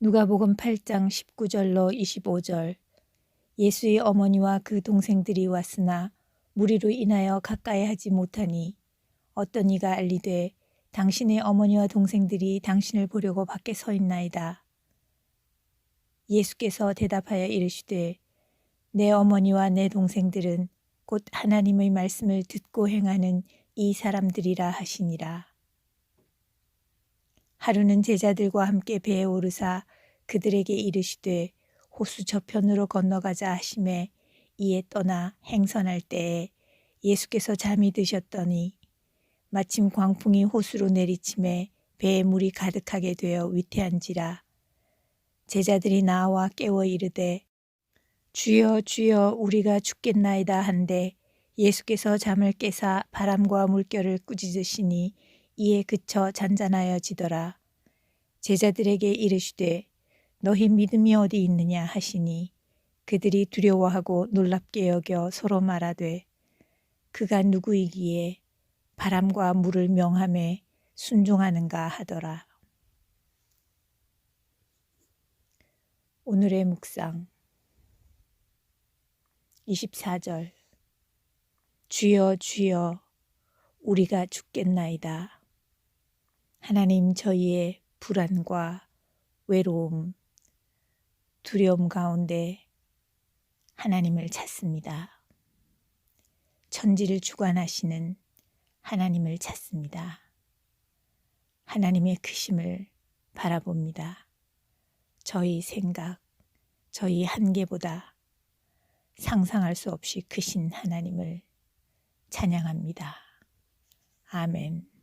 누가복음 8장 19절로 25절 예수의 어머니와 그 동생들이 왔으나 무리로 인하여 가까이 하지 못하니 어떤 이가 알리되 당신의 어머니와 동생들이 당신을 보려고 밖에 서 있나이다. 예수께서 대답하여 이르시되 내 어머니와 내 동생들은 곧 하나님의 말씀을 듣고 행하는 이 사람들이라 하시니라. 하루는 제자들과 함께 배에 오르사 그들에게 이르시되 호수 저편으로 건너가자 하심에 이에 떠나 행선할 때에 예수께서 잠이 드셨더니 마침 광풍이 호수로 내리침에 배에 물이 가득하게 되어 위태한지라. 제자들이 나와 깨워 이르되 주여 주여 우리가 죽겠나이다 한데 예수께서 잠을 깨사 바람과 물결을 꾸짖으시니 이에 그쳐 잔잔하여지더라 제자들에게 이르시되 너희 믿음이 어디 있느냐 하시니 그들이 두려워하고 놀랍게 여겨 서로 말하되 그가 누구이기에 바람과 물을 명함에 순종하는가 하더라. 오늘의 묵상 24절 주여 주여 우리가 죽겠나이다. 하나님 저희의 불안과 외로움, 두려움 가운데 하나님을 찾습니다. 천지를 주관하시는 하나님을 찾습니다. 하나님의 크심을 바라봅니다. 저희 생각, 저희 한계보다 상상할 수 없이 크신 하나님을 찬양합니다. 아멘.